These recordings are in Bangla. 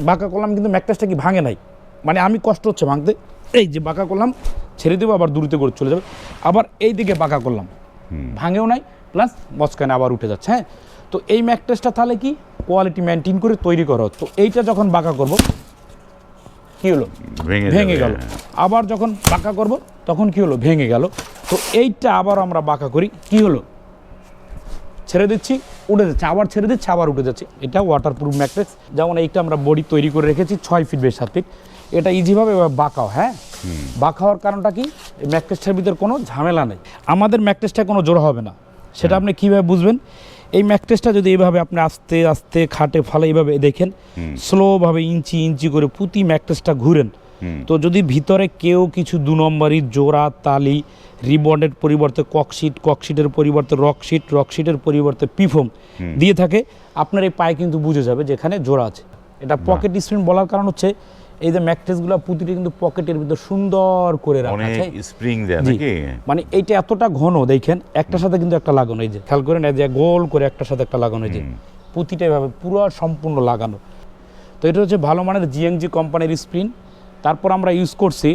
বাঁকা করলাম কিন্তু ম্যাকটাসটা কি ভাঙে নাই। মানে আমি কষ্ট হচ্ছে ভাঙতে। এই যে বাঁকা করলাম ছেড়ে দেবো আবার দূরতে করে চলে যাবে। আবার এই দিকে বাঁকা করলাম। ভাঙেও নাই প্লাস মস্কানে আবার উঠে যাচ্ছে হ্যাঁ? তো এই ম্যাকটাসটা তাহলে কি কোয়ালিটি মেনটেন করে তৈরি করা। তো এইটা যখন বাঁকা করব কি হলো? ভেঙে ভেঙে গেল। হ্যাঁ। আবার যখন বাঁকা করব তখন কি হলো? ভেঙে গেল। তো এইটা আবার আমরা বাঁকা করি। কি হলো? ছেড়ে দিচ্ছি উঠে যাচ্ছে। আবার ছেড়ে দিচ্ছি আবার উঠে যাচ্ছে। এটা ওয়াটারপ্রুফ ম্যাট্রিক্স যেমন এইটা আমরা বডি তৈরি করে রেখেছি ছয় ফিট বেশ সাত ফিট এটা ইজিভাবে বাঁকাও হ্যাঁ? বাঁকা হওয়ার কারণটা কি? এই ম্যাট্রিক্সটার ভিতরে কোনো ঝামেলা নেই। আমাদের ম্যাট্রিক্সটা কোনো জোড়া হবে না। সেটা আপনি কীভাবে বুঝবেন? এই ম্যাট্রিক্সটা যদি এইভাবে আপনি আস্তে আস্তে খাটে ফালে এইভাবে দেখেন স্লোভাবে ইঞ্চি ইঞ্চি করে প্রতি ম্যাট্রিক্সটা ঘুরেন তো যদি ভিতরে কেউ কিছু দু নম্বরই জোড়া তালি রিবন্ডের পরিবর্তে ককশিট ককশিটের পরিবর্তে রকশিট রকশিটের পরিবর্তে পিফোম দিয়ে থাকে আপনার এই পায়ে কিন্তু বুঝে যাবে যেখানে জোড়া আছে। এটা পকেট স্প্রিন বলার কারণ হচ্ছে এই যে ম্যাট্রেসগুলো প্রতিটি কিন্তু পকেটের ভিতর সুন্দর করে রাখা আছে। স্প্রিং দেয় নাকি? মানে এইটা এতটা ঘন দেখেন একটার সাথে কিন্তু একটা লাগানো এই যে খেয়াল করেন এই যে গোল করে একটা সাথে একটা লাগানো এই যে প্রতিটা এভাবে পুরো সম্পূর্ণ লাগানো। তো এটা হচ্ছে ভালো মানের জিএনজি কোম্পানির স্প্রিন। তারপর আমরা ইউজ করছি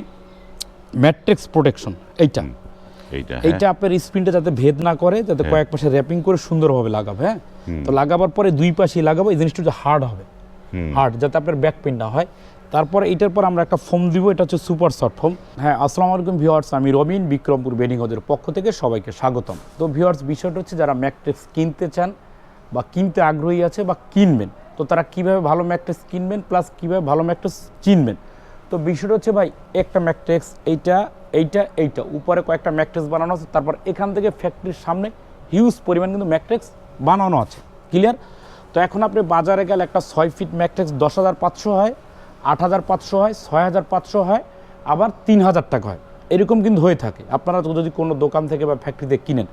ম্যাট্রিক্স প্রোটেকশন এইটা। এইটা এইটা আপনার স্প্রিনটা যাতে ভেদ না করে যাতে কয়েক পাশে র্যাপিং করে সুন্দরভাবে লাগাবে হ্যাঁ? তো লাগাবার পরে দুই পাশেই লাগাবো এই জিনিসটা হচ্ছে হার্ড হবে। হার্ড যাতে আপনার ব্যাক পেন না হয়। তারপরে এটার পর আমরা একটা ফোম দিব এটা হচ্ছে সুপার সফট ফোম হ্যাঁ আসসালামু আলাইকুম ভিউয়ার্স আমি রবিন বিক্রমপুর বেডিং ওদের পক্ষ থেকে সবাইকে স্বাগতম। তো ভিউয়ার্স বিষয়টা হচ্ছে যারা ম্যাট্রিক্স কিনতে চান বা কিনতে আগ্রহী আছে বা কিনবেন তো তারা কীভাবে ভালো ম্যাট্রিক্স কিনবেন প্লাস কীভাবে ভালো ম্যাট্রিক্স চিনবেন তো বিষয়টা হচ্ছে ভাই, একটা ম্যাট্রিক্স, এইটা এইটা এইটা। উপরে কয়েকটা ম্যাট্রিক্স বানানো আছে, তারপর এখান থেকে ফ্যাক্টরির সামনে হিউজ পরিমাণ কিন্তু ম্যাট্রিক্স বানানো আছে। ক্লিয়ার তো এখন আপনি বাজারে গেলে একটা ছয় ফিট ম্যাট্রিক্স দশ হাজার পাঁচশো হয়, আট হাজার পাঁচশো হয়, ছয় হাজার পাঁচশো হয়, আবার তিন হাজার টাকা হয়। এরকম কিন্তু হয়ে থাকে। আপনারা যদি কোনো দোকান থেকে বা ফ্যাক্টরিতে কিনেন।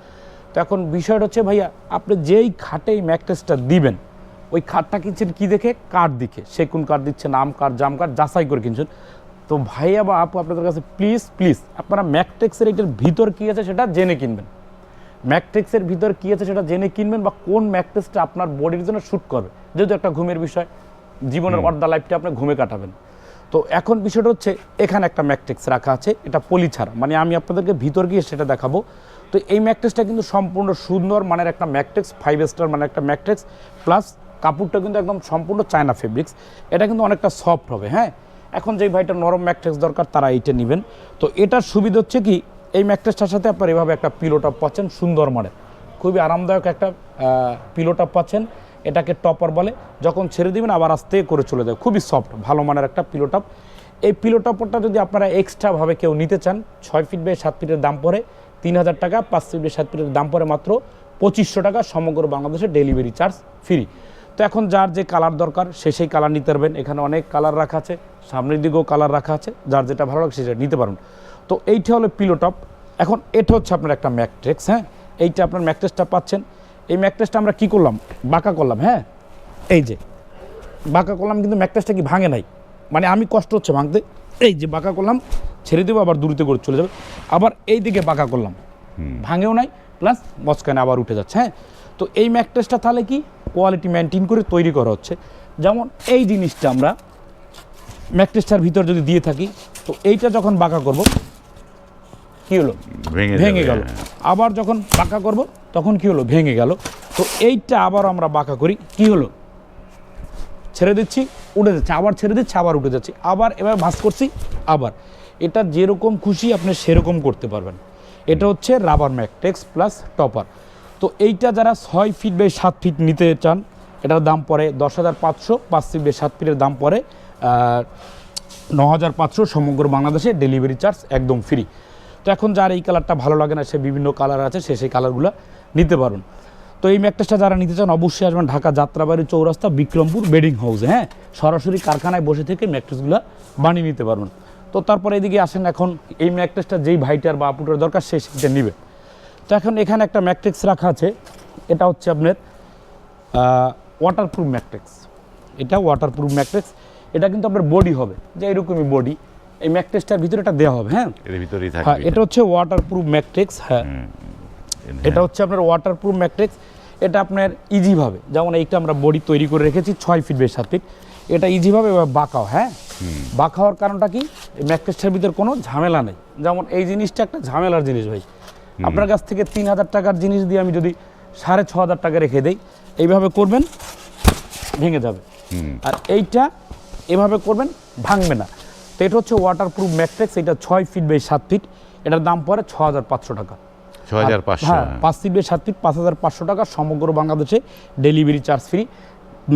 তো এখন বিষয়টা হচ্ছে ভাইয়া, আপনি যেই খাটে এই দিবেন ওই খাটটা কিনছেন কি দেখে? কাঠ দিকে সেকুন কাঠ দিচ্ছে নাম কাঠ জাম কাঠ যাচাই করে কিনছেন। তো ভাইয়া বা আপু আপনাদের কাছে প্লিজ প্লিজ আপনারা ম্যাকটেক্সের এটার ভিতর কী আছে সেটা জেনে কিনবেন। ম্যাকট্রিক্সের ভিতর কী আছে সেটা জেনে কিনবেন বা কোন ম্যাকট্রিক্সটা আপনার বডির জন্য শ্যুট করবে। যেহেতু একটা ঘুমের বিষয় জীবনের অর্ধা লাইফটা আপনি ঘুমে কাটাবেন। তো এখন বিষয়টা হচ্ছে এখানে একটা ম্যাকট্রিক্স রাখা আছে এটা পলি ছাড়া মানে আমি আপনাদেরকে ভিতর গিয়ে সেটা দেখাবো। তো এই ম্যাকট্রিক্সটা কিন্তু সম্পূর্ণ সুন্দর মানের একটা ম্যাকট্রিক্স ফাইভ স্টার মানে একটা ম্যাকট্রিক্স প্লাস কাপড়টা কিন্তু একদম সম্পূর্ণ চায়না ফেব্রিক্স এটা কিন্তু অনেকটা সফট হবে হ্যাঁ? এখন যেই ভাইটা নরম ম্যাকট্রিক্স দরকার, তারা এইটা নেবেন। তো এটার সুবিধা হচ্ছে কি, এই ম্যাকট্রেসটার সাথে আপনার এভাবে একটা পিলোটপ পাচ্ছেন, সুন্দর মানের। খুবই আরামদায়ক একটা পিলোটপ পাচ্ছেন। এটাকে টপার বলে। যখন ছেড়ে দিবেন, আবার আস্তে করে চলে যায়। খুবই সফট ভালো মানের একটা পিলোটপ এই পিলোটপটা যদি আপনারা এক্সট্রাভাবে কেউ নিতে চান, ছয় ফিট বাই সাত ফিটের দাম পড়ে, তিন হাজার টাকা, পাঁচ ফিট বাই সাত ফিটের দাম পড়ে মাত্র পঁচিশশো টাকা। সমগ্র বাংলাদেশে ডেলিভারি চার্জ ফ্রি তো এখন যার যে কালার দরকার সে সেই কালার নিতে পারবেন। এখানে অনেক কালার রাখা আছে সামনের দিকেও কালার রাখা আছে যার যেটা ভালো লাগে সেটা নিতে পারবেন তো এইটা হলো পিলোটপ এখন এটা হচ্ছে আপনার একটা ম্যাকট্রেক্স হ্যাঁ? এইটা আপনার ম্যাকট্রেসটা পাচ্ছেন। এই ম্যাকট্রেসটা আমরা কি করলাম? বাঁকা করলাম হ্যাঁ? এই যে বাঁকা করলাম কিন্তু ম্যাকট্রেসটা কি ভাঙে নাই। মানে আমি কষ্ট হচ্ছে ভাঙতে। এই যে বাঁকা করলাম ছেড়ে দেবো আবার দূরতে করে চলে যাবে। আবার এই দিকে বাঁকা করলাম। ভাঙেও নাই প্লাস মস্কানে আবার উঠে যাচ্ছে হ্যাঁ? তো এই ম্যাকট্রেসটা তাহলে কি? কোয়ালিটি মেনটেন করে তৈরি করা হচ্ছে। যেমন এই জিনিসটা আমরা ম্যাকট্রেসটার ভিতর যদি দিয়ে থাকি তো এইটা যখন বাঁকা করব কি হলো? ভেঙে ভেঙে গেল। হ্যাঁ। আবার যখন বাঁকা করব তখন কি হলো? ভেঙে গেল। তো এইটা আবার আমরা বাঁকা করি। কি হলো? ছেড়ে দিচ্ছি উঠে যাচ্ছে। আবার ছেড়ে দিচ্ছি আবার উঠে যাচ্ছে। আবার এবার ভাস করছি আবার। এটা যেরকম খুশি আপনি সেরকম করতে পারবেন। এটা হচ্ছে রাবার ম্যাকটেক্স প্লাস টপার তো এইটা যারা ছয় ফিট বাই সাত ফিট নিতে চান, এটার দাম পড়ে দশ হাজার পাঁচশো, পাঁচ ফিট বাই সাত ফিটের দাম পড়ে ন হাজার পাঁচশো সমগ্র বাংলাদেশে ডেলিভারি চার্জ একদম ফ্রি তো এখন যার এই কালারটা ভালো লাগে না, সে বিভিন্ন কালার আছে, সে সেই কালারগুলো নিতে পারুন। তো এই ম্যাকটেসটা যারা নিতে চান, অবশ্যই আসবেন ঢাকা যাত্রাবাড়ি চৌরাস্তা, বিক্রমপুর বেডিং হাউসে হ্যাঁ? সরাসরি কারখানায় বসে থেকে ম্যাকটেসগুলো বানিয়ে নিতে পারবেন। তো তারপরে এদিকে আসেন এখন, এই ম্যাকটেসটা যেই ভাইটার বা আপুটার দরকার, সে সেটা নিবে। তো এখন এখানে একটা ম্যাকটেক্স রাখা আছে। এটা হচ্ছে আপনার ওয়াটারপ্রুফ ম্যাকটেক্স এটা ওয়াটারপ্রুফ ম্যাকটেক্স এটা কিন্তু আপনার বডি হবে যে এরকমই বডি এই ম্যাকটেক্সটার ভিতরে এটা দেওয়া হবে হ্যাঁ? এর ভিতরেই থাকবে হ্যাঁ এটা। হচ্ছে ওয়াটারপ্রুফ ম্যাকটেক্স হ্যাঁ। এটা হচ্ছে আপনার ওয়াটারপ্রুফ ম্যাট্রিক্স এটা আপনার ইজিভাবে যেমন এইটা আমরা বডি তৈরি করে রেখেছি ছয় ফিট বেশ সাত ফিট এটা ইজিভাবে বাঁকাও হ্যাঁ? বাঁকা হওয়ার কারণটা কি? এই ম্যাট্রেসটার ভিতর কোনো ঝামেলা নেই। যেমন এই জিনিসটা একটা ঝামেলার জিনিস ভাই। আপনার কাছ থেকে তিন হাজার টাকার জিনিস দিয়ে আমি যদি সাড়ে ছ হাজার টাকা রেখে দেই এইভাবে করবেন ভেঙে যাবে। আর এইটা এভাবে করবেন ভাঙবে না। তো এটা হচ্ছে ওয়াটারপ্রুফ ম্যাট্রেক্স এটা ছয় ফিট বাই সাত ফিট এটার দাম পড়ে ছ হাজার পাঁচশো টাকা। হ্যাঁ পাঁচ ফিট বাই সাত ফিট পাঁচ হাজার পাঁচশো টাকা সমগ্র বাংলাদেশে ডেলিভারি চার্জ ফ্রি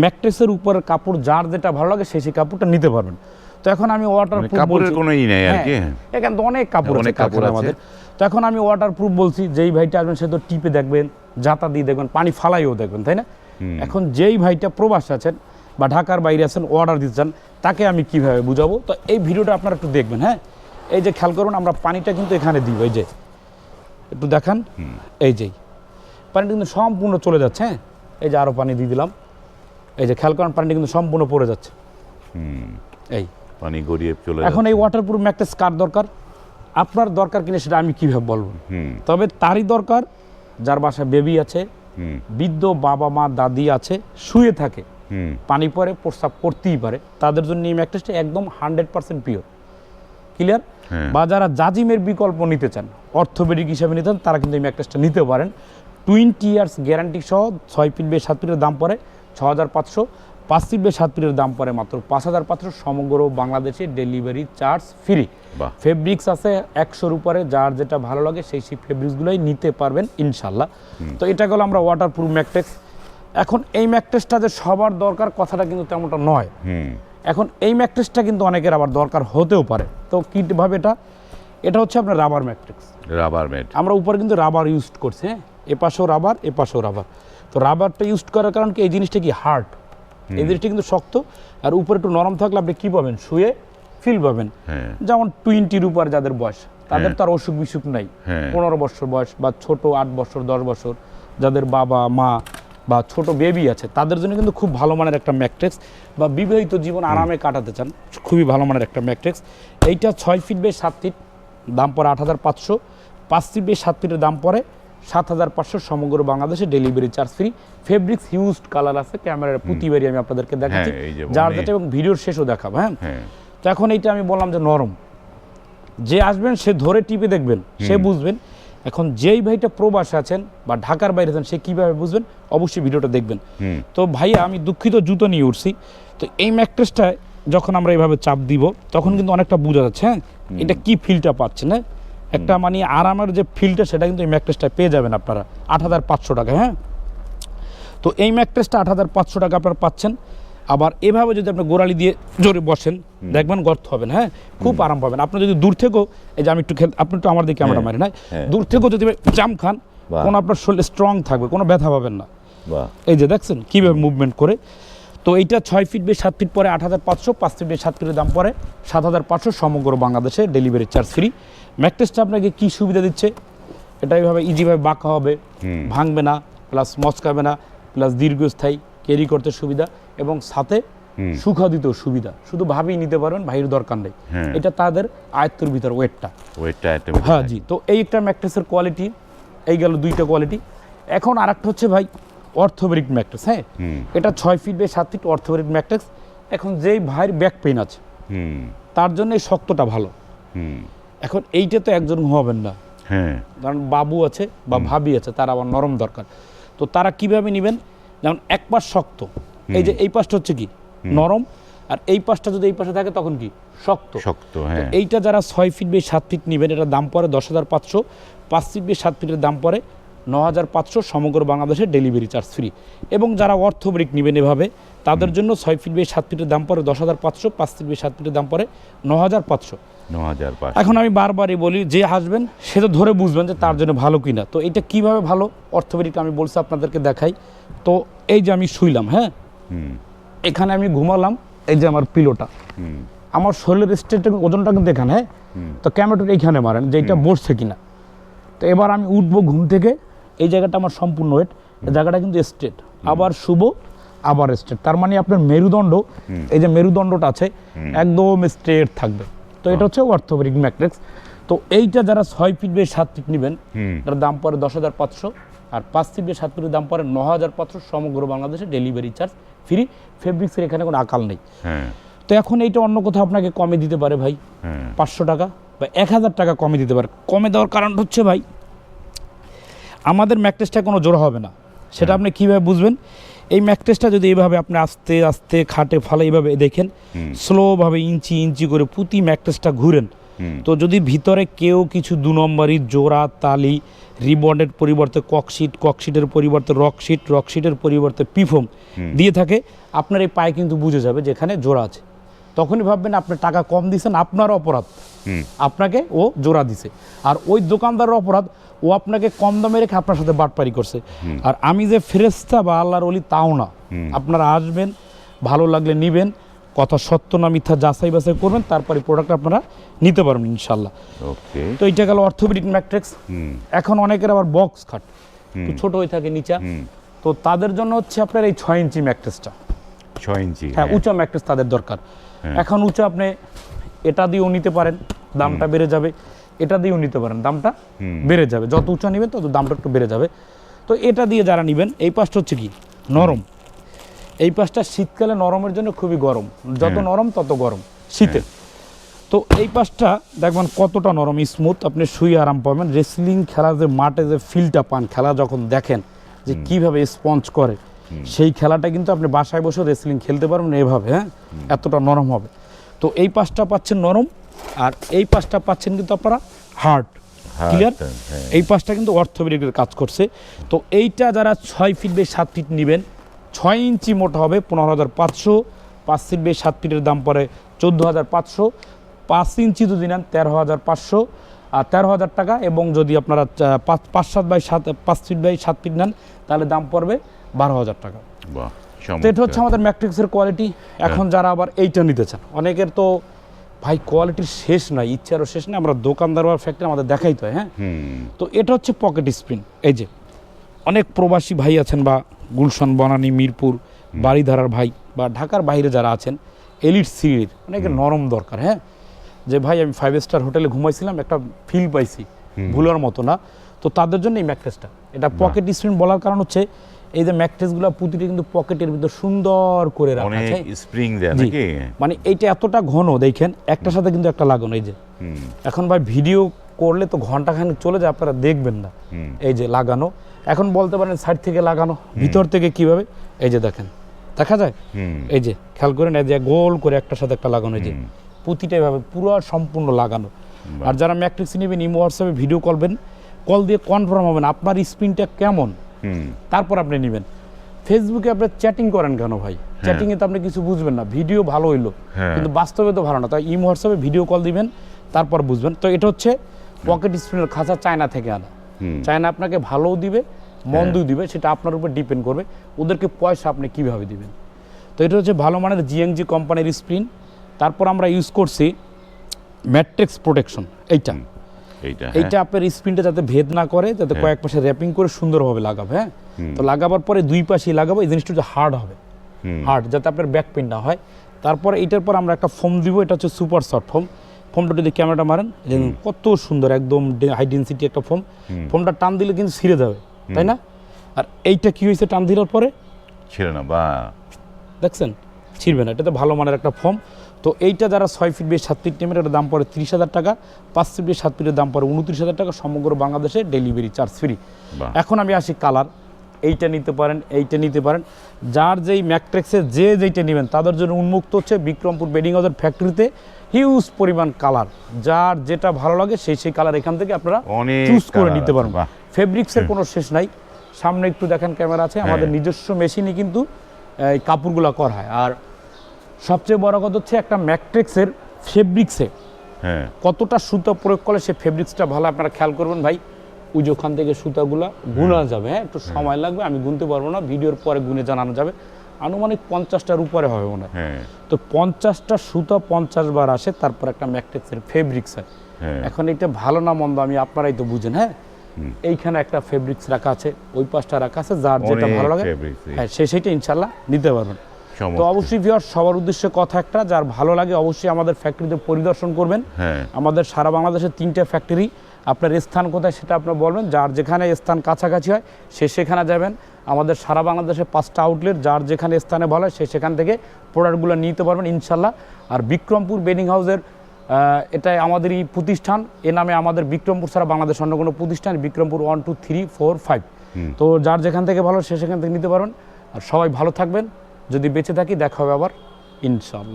ম্যাট্রেসের উপর কাপড় যার যেটা ভালো লাগে সেই সেই কাপড়টা নিতে পারবেন। তো এখন আমি ওয়াটার মানে কাপড়ের কোনো ই নেই আর কি? এখানে তো অনেক কাপড় আছে অনেক কাপড়। আমাদের তো এখন আমি ওয়াটার প্রুফ বলছি যেই ভাইটা আসবেন সে তো টিপে দেখবেন জাতা দিয়ে দেখবেন পানি ফালাইও দেখবেন তাই না? এখন যেই ভাইটা প্রবাস আছেন বা ঢাকার বাইরে আছেন অর্ডার দিতে চান তাকে আমি কীভাবে বুঝাবো? তো এই ভিডিওটা আপনারা একটু দেখবেন হ্যাঁ? এই যে খেয়াল করুন আমরা পানিটা কিন্তু এখানে দিই এই যে। একটু দেখান। এই যেই পানিটা কিন্তু সম্পূর্ণ চলে যাচ্ছে হ্যাঁ? এই যে আরও পানি দিয়ে দিলাম। এই যে খেয়াল করেন পানিটা কিন্তু সম্পূর্ণ পড়ে যাচ্ছে। এই। পানি গড়িয়ে চলে এখন এই ওয়াটারপ্রুফ ম্যাট্রেস কার দরকার? আপনার দরকার কিনা সেটা আমি কীভাবে বলব? তবে তারই দরকার যার বাসায় বেবি আছে বৃদ্ধ বাবা মা দাদি আছে শুয়ে থাকে। পানি পরে প্রস্রাব করতেই পারে। তাদের জন্য এই ম্যাট্রেসটা একদম হান্ড্রেড পার্সেন্ট পিওর ক্লিয়ার। বা যারা জাজিমের বিকল্প নিতে চান অর্থোপেডিক হিসাবে নিতে চান তারা কিন্তু এই ম্যাট্রেসটা নিতে পারেন। টোয়েন্টি ইয়ার্স গ্যারান্টি সহ ছয় ফিট বে সাত ফিটের দাম পড়ে ছ হাজার পাঁচশো। পাঁচ ফিট বে সাত ফিটের দাম পড়ে মাত্র পাঁচ হাজার পাঁচশো সমগ্র বাংলাদেশে ডেলিভারি চার্জ ফ্রি। ফেব্রিক্স আছে একশোর উপরে যার যেটা ভালো লাগে সেই সেই ফেব্রিক্সগুলোই নিতে পারবেন ইনশাল্লাহ। তো এটা গেলো আমরা ওয়াটারপ্রুফ ম্যাট্রেক্স এখন এই ম্যাট্রেসটা যে সবার দরকার কথাটা কিন্তু তেমনটা নয়। এখন এই ম্যাট্রেসটা কিন্তু অনেকের আবার দরকার হতেও পারে। তো কীভাবে এটা? এটা হচ্ছে আপনার রাবার ম্যাট্রিক্স রাবার ম্যাট আমরা উপরে কিন্তু রাবার ইউজ করছি হ্যাঁ? এ পাশেও রাবার এ পাশেও রাবার তো রাবারটা ইউজ করার কারণ কি? এই জিনিসটা কি হার্ড এই জিনিসটা কিন্তু শক্ত। আর উপরে একটু নরম থাকলে আপনি কী পাবেন? শুয়ে ফিল পাবেন। হ্যাঁ। যেমন টোয়েন্টির উপর যাদের বয়স তাদের হ্যাঁ। তো আর অসুখ বিসুখ নাই। হ্যাঁ। পনেরো বছর বয়স বা ছোট আট বছর দশ বছর যাদের বাবা মা বা ছোট বেবি আছে তাদের জন্য কিন্তু খুব ভালো মানের একটা ম্যাট্রিক্স বা বিবাহিত জীবন আরামে কাটাতে চান খুবই ভালো মানের একটা ম্যাট্রিক্স এইটা ছয় ফিট বেশ সাত ফিট দাম পড়ে আট হাজার পাঁচশো। পাঁচ ফিট বে সাত ফিটের দাম পড়ে সাত হাজার পাঁচশো সমগ্র বাংলাদেশে ডেলিভারি চার্জ ফ্রি ফেব্রিক্স হিউজড কালার আছে ক্যামেরার প্রতিবারই আমি আপনাদেরকে দেখাচ্ছি। যার অনেক। যেটা এবং ভিডিওর শেষও দেখাবো হ্যাঁ? হ্যাঁ। তো এখন এইটা আমি বললাম যে নরম। যে আসবেন সে ধরে টিপে দেখবেন সে বুঝবেন। এখন যেই ভাইটা প্রবাসে আছেন বা ঢাকার বাইরে আছেন সে কীভাবে বুঝবেন অবশ্যই ভিডিওটা দেখবেন। তো ভাইয়া আমি দুঃখিত জুতো নিয়ে উঠছি। তো এই ম্যাট্রেসটায় যখন আমরা এইভাবে চাপ দিব তখন কিন্তু অনেকটা বোঝা যাচ্ছে হ্যাঁ? এটা কি ফিলটা পাচ্ছেন হ্যাঁ? একটা মানে আরামের যে ফিলটা সেটা কিন্তু এই ম্যাট্রেসটায় পেয়ে যাবেন আপনারা। আট হাজার পাঁচশো টাকা হ্যাঁ? তো এই ম্যাট্রেসটা আট হাজার পাঁচশো টাকা আপনারা পাচ্ছেন। আবার এভাবে যদি আপনি গোড়ালি দিয়ে জোরে বসেন দেখবেন গর্ত হবেন হ্যাঁ? খুব আরাম পাবেন। আপনি যদি দূর থেকেও এই যে আমি একটু খেল আপনি একটু আমার দিকে আমরা মারি না। দূর থেকেও যদি জাম খান। কোনো আপনার শরীরে স্ট্রং থাকবে কোনো ব্যথা পাবেন না। এই যে দেখছেন কীভাবে মুভমেন্ট করে। তো এইটা ছয় ফিট বে সাত ফিট পরে আট হাজার পাঁচশো পাঁচ ফিট বে সাত ফিটের দাম পরে সাত হাজার পাঁচশো সমগ্র বাংলাদেশে ডেলিভারি চার্জ ফ্রি ম্যাট্রেসটা আপনাকে কী সুবিধা দিচ্ছে? এটা এইভাবে ইজিভাবে বাঁকা হবে ভাঙবে না প্লাস মচকাবে না প্লাস দীর্ঘস্থায়ী ক্যারি করতে সুবিধা এবং সাথে হুম। সুখা সুবিধা। শুধু ভাবেই নিতে পারবেন ভাইয়ের দরকার নেই। হ্যাঁ। এটা তাদের আয়ত্তর ভিতর ওয়েটটা ওয়েটটা হ্যাঁ জি। তো এই একটা ম্যাট্রেসের কোয়ালিটি এই গেল দুইটা কোয়ালিটি এখন আর একটা হচ্ছে ভাই অর্থোপেডিক ম্যাট্রেস হ্যাঁ? এটা ছয় ফিট বাই সাত ফিট অর্থোপেডিক ম্যাট্রেস এখন যেই ভাইয়ের ব্যাক পেইন আছে তার জন্য এই শক্তটা ভালো। হুম। এখন এইটা তো একজন হবেন না। হ্যাঁ। কারণ বাবু আছে বা ভাবি আছে তার আবার নরম দরকার। তো তারা কীভাবে নেবেন? যেমন এক পাশ শক্ত এই যে এই পাশটা হচ্ছে কি? নরম আর এই পাশটা যদি এই পাশে থাকে তখন কি? শক্ত। শক্ত হ্যাঁ। এইটা যারা ছয় ফিট বাই সাত ফিট নেবেন এটার দাম পড়ে দশ হাজার পাঁচশো। পাঁচ ফিট বাই সাত ফিটের দাম পড়ে ন হাজার পাঁচশো সমগ্র বাংলাদেশে ডেলিভারি চার্জ ফ্রি। এবং যারা অর্থ অর্থব্রিক নেবেন এভাবে তাদের জন্য ছয় ফিট বাই সাত ফিটের দাম পড়ে দশ হাজার পাঁচশো পাঁচ ফিট বাই সাত ফিটের দাম পড়ে ন হাজার পাঁচশো। এখন আমি বারবারই বলি যে আসবেন সে তো ধরে বুঝবেন যে তার জন্য ভালো কিনা। তো এটা কীভাবে ভালো? অর্থোপেডিক আমি বলছি আপনাদেরকে দেখাই। তো এই যে আমি শুইলাম হ্যাঁ? এখানে আমি ঘুমালাম এই যে আমার পিলোটা। আমার শরীরের স্টেট ওজনটা কিন্তু এখানে হ্যাঁ? তো ক্যামেরাটা এইখানে মারেন যে এটা বসছে কিনা। তো এবার আমি উঠবো ঘুম থেকে এই জায়গাটা আমার সম্পূর্ণ ওয়েট এই জায়গাটা কিন্তু স্টেট আবার শুভ আবার স্টেট তার মানে আপনার মেরুদণ্ড এই যে মেরুদণ্ডটা আছে একদম স্ট্রেট থাকবে। তো এটা হচ্ছে অর্থোপেডিক ম্যাট্রিক্স। তো এইটা যারা ছয় ফিট বেশ সাত ফিট নেবেন। এটার দাম পড়ে দশ হাজার পাঁচশো। আর পাঁচ ফিট বেশ সাত ফিটের দাম পড়ে ন হাজার পাঁচশো সমগ্র বাংলাদেশে ডেলিভারি চার্জ ফ্রি। ফেব্রিক্সের এখানে কোনো আকাল নেই। হ্যাঁ। তো এখন এইটা অন্য কোথাও আপনাকে কমে দিতে পারে ভাই হ্যাঁ। পাঁচশো টাকা বা এক হাজার টাকা কমে দিতে পারে। কমে দেওয়ার কারণ হচ্ছে ভাই আমাদের ম্যাকটেসটা কোনো জোড়া হবে না। সেটা আপনি কীভাবে বুঝবেন? এই ম্যাকটেসটা যদি এইভাবে আপনি আস্তে আস্তে খাটে ফালে এইভাবে দেখেন। স্লোভাবে ইঞ্চি ইঞ্চি করে পুঁতি ম্যাকটেসটা ঘুরেন। তো যদি ভিতরে কেউ কিছু দু নম্বরই জোড়া তালি রিবন্ডের পরিবর্তে ককশিট ককশিটের পরিবর্তে রকশিট রকশিটের পরিবর্তে পিফোম দিয়ে থাকে আপনার এই পায়ে কিন্তু বুঝে যাবে যেখানে জোড়া আছে। তখনই ভাববেন আপনি টাকা কম দিয়েছেন আপনার অপরাধ। আপনাকে ও জোড়া দিছে। আর ওই দোকানদারের অপরাধ ও আপনাকে কম দামে রেখে আপনার সাথে বাটপারি করছে। আর আমি যে ফেরেস্তা বা আল্লাহর অলি তাও না। আপনারা আসবেন ভালো লাগলে নিবেন কথা সত্য না মিথ্যা যাচাই বাছাই করবেন তারপরে প্রোডাক্ট আপনারা নিতে পারবেন ইনশাল্লাহ তো এইটা গেল অর্থোপেডিক ম্যাট্রিক্স। এখন অনেকের আবার বক্স খাট। ছোট হয়ে থাকে নিচা। তো তাদের জন্য হচ্ছে আপনার এই ছয় ইঞ্চি ম্যাট্রেসটা। ছয় ইঞ্চি হ্যাঁ উঁচা ম্যাট্রেস তাদের দরকার। হ্যাঁ। এখন উঁচা আপনি এটা দিয়েও নিতে পারেন দামটা বেড়ে যাবে। এটা দিয়েও নিতে পারেন দামটা বেড়ে যাবে। যত উঁচা নেবেন তত দামটা একটু বেড়ে যাবে। তো এটা দিয়ে যারা নেবেন এই পাশটা হচ্ছে কি? নরম। এই পাশটা শীতকালে নরমের জন্য খুবই গরম। যত হ্যাঁ। নরম তত গরম শীতে। তো এই পাশটা দেখবেন কতটা নরম স্মুথ আপনি শুয়ে আরাম পাবেন। রেসলিং খেলা যে মাঠে যে ফিলটা পান খেলা যখন দেখেন যে কীভাবে স্পঞ্জ করে সেই খেলাটা কিন্তু আপনি বাসায় বসে রেসলিং খেলতে পারবেন এভাবে হ্যাঁ? এতটা নরম হবে। তো এই পাশটা পাচ্ছেন নরম আর এই পাশটা পাচ্ছেন কিন্তু আপনারা হার্ড ক্লিয়ার হ্যাঁ। এই পাশটা কিন্তু অর্থোপেডিকের কাজ করছে। তো এইটা যারা ছয় ফিট বে সাত ফিট নেবেন ছয় ইঞ্চি মোটা হবে পনেরো হাজার পাঁচশো পাঁচ ফিট বেশ সাত ফিটের দাম পড়ে চোদ্দ হাজার পাঁচশো পাঁচ ইঞ্চি যদি নেন তেরো হাজার পাঁচশো তেরো হাজার টাকা এবং যদি আপনারা পাঁচ পাঁচ সাত বাই সাত পাঁচ ফিট বাই সাত ফিট নেন তাহলে দাম পড়বে বারো হাজার টাকা। এটা হচ্ছে আমাদের ম্যাট্রিক্সের কোয়ালিটি। এখন যারা আবার এইটা নিতে চান অনেকের তো ভাই কোয়ালিটির শেষ নাই ইচ্ছারও শেষ নাই আমরা দোকানদার বা ফ্যাক্টরি আমাদের দেখাই তো হয়, হ্যাঁ তো এটা হচ্ছে পকেট স্প্রিং এই যে অনেক প্রবাসী ভাই আছেন বা গুলশান বনানী মিরপুর বাড়িধারার ভাই বা ঢাকার বাইরে যারা আছেন এলিট সিরির অনেকে নরম দরকার হ্যাঁ। যে ভাই আমি ফাইভ স্টার হোটেলে ঘুমাইছিলাম একটা ফিল পাইছি। ভুলার মতো না। তো তাদের জন্য এই ম্যাট্রেসটা এটা পকেট স্প্রিং বলার কারণ হচ্ছে এই যে ম্যাট্রেসগুলো প্রতিটি কিন্তু পকেটের ভিতর সুন্দর করে রাখা আছে স্প্রিং দেয় নাকি? মানে এইটা এতটা ঘন দেখেন একটার সাথে কিন্তু একটা লাগানো এই যে। এখন ভাই ভিডিও করলে তো ঘন্টাখানেক চলে যায় আপনারা দেখবেন না। এই যে লাগানো। এখন বলতে পারেন সাইড থেকে লাগানো ভিতর থেকে কীভাবে? এই যে দেখেন। দেখা যায়? এই যে খেয়াল করেন এই যে গোল করে একটার সাথে একটা লাগানো এই যে। প্রতিটা এভাবে পুরো সম্পূর্ণ লাগানো। আর যারা ম্যাট্রিক্স নেবেন ইমো হোয়াটসঅ্যাপে ভিডিও করবেন কল দিয়ে কনফার্ম হবেন আপনার স্ক্রিনটা কেমন। তারপর আপনি নেবেন। ফেসবুকে আপনি চ্যাটিং করেন কেন ভাই? চ্যাটিংয়ে তো আপনি কিছু বুঝবেন না। ভিডিও ভালো হইল। হ্যাঁ। কিন্তু বাস্তবে তো ভালো না। তাই ইম হোয়াটসঅ্যাপে ভিডিও কল দিবেন তারপর বুঝবেন। তো এটা হচ্ছে পকেট স্ক্রিনের খাঁচা চায়না থেকে আনা। চায়না আপনাকে ভালোও দিবে মন্দও দিবে সেটা আপনার উপর ডিপেন্ড করবে। ওদেরকে পয়সা আপনি কীভাবে দিবেন? তো এটা হচ্ছে ভালো মানের জিএনজি কোম্পানির স্ক্রিন তারপর আমরা ইউজ করছি ম্যাট্রিক্স প্রোটেকশন এইটা। এইটা এইটা আপনার স্ক্রিনটা যাতে ভেদ না করে যাতে কয়েক পাশে র্যাপিং করে সুন্দরভাবে লাগাবে হ্যাঁ? তো লাগাবার পরে দুই পাশেই লাগাবো এই জিনিসটা হচ্ছে হার্ড হবে। হার্ড যাতে আপনার ব্যাক পেন না হয়। তারপরে এটার পর আমরা একটা ফোম দিব এটা হচ্ছে সুপার সফট ফোম ফোমটা যদি ক্যামেরাটা মারেন কত সুন্দর একদম হাই ডেন্সিটি একটা ফোম ফোমটা টান দিলে কিন্তু ছিঁড়ে যাবে তাই না? আর এইটা কি হয়েছে টান দেওয়ার পরে? ছিঁড়ে না বা। দেখছেন? ছিঁড়বে না এটা তো ভালো মানের একটা ফর্ম তো এইটা যারা ছয় ফিট বেশ সাত ফিট নেমের এটার দাম পড়ে তিরিশ হাজার টাকা। পাঁচ ফিট বেশ সাত ফিটের দাম পড়ে উনত্রিশ হাজার টাকা সমগ্র বাংলাদেশে ডেলিভারি চার্জ ফ্রি এখন আমি আসি কালার এইটা নিতে পারেন এইটা নিতে পারেন। যার যেই ম্যাকট্রেক্সের যে যেইটা নেবেন তাদের জন্য উন্মুক্ত হচ্ছে বিক্রমপুর বেডিং হাউসের ফ্যাক্টরিতে হিউজ পরিমাণ কালার যার যেটা ভালো লাগে সেই সেই কালার এখান থেকে আপনারা চুজ করে নিতে পারেন ফেব্রিক্সের কোনো শেষ নাই। সামনে একটু দেখেন ক্যামেরা আছে আমাদের নিজস্ব মেশিনই কিন্তু এই কাপড়গুলো করা হয়। আর সবচেয়ে বড় কথা হচ্ছে একটা ম্যাট্রিক্সের ফেব্রিক্সে হ্যাঁ। কতটা সুতা প্রয়োগ করলে সে ফেব্রিক্সটা ভালো আপনারা খেয়াল করবেন ভাই। ওই যে ওখান থেকে সুতাগুলো গুনা যাবে হ্যাঁ একটু সময় লাগবে আমি গুনতে পারব না ভিডিওর পরে গুনে জানানো যাবে। আনুমানিক পঞ্চাশটার উপরে হবে মনে হয়। হ্যাঁ। তো পঞ্চাশটা সুতা পঞ্চাশ বার আসে তারপর একটা ম্যাট্রিক্সের ফেব্রিক্স হয়। হ্যাঁ। এখন এটা ভালো না মন্দ আমি আপনারাই তো বুঝেন হ্যাঁ। এইখানে একটা ফেব্রিক্স রাখা আছে ওই পাশটা রাখা আছে যার যেটা ভালো লাগে হ্যাঁ সে সেটা ইনশাল্লাহ নিতে পারবেন। তো অবশ্যই ভিওর সবার উদ্দেশ্যে কথা একটা যার ভালো লাগে অবশ্যই আমাদের ফ্যাক্টরিতে পরিদর্শন করবেন। হ্যাঁ। আমাদের সারা বাংলাদেশের তিনটে ফ্যাক্টরি আপনার স্থান কোথায় সেটা আপনার বলবেন যার যেখানে স্থান কাছাকাছি হয় সে সেখানে যাবেন। আমাদের সারা বাংলাদেশে পাঁচটা আউটলেট যার যেখানে স্থানে ভালো হয় সে সেখান থেকে প্রোডাক্টগুলো নিতে পারবেন ইনশাল্লাহ আর বিক্রমপুর বেডিং হাউসের এটাই আমাদেরই প্রতিষ্ঠান। এ নামে আমাদের বিক্রমপুর ছাড়া বাংলাদেশ অন্য কোনো প্রতিষ্ঠান Bikrampur one two three four five তো যার যেখান থেকে ভালো সে সেখান থেকে নিতে পারবেন। আর সবাই ভালো থাকবেন। যদি বেঁচে থাকি দেখা হবে আবার ইনশাল্লাহ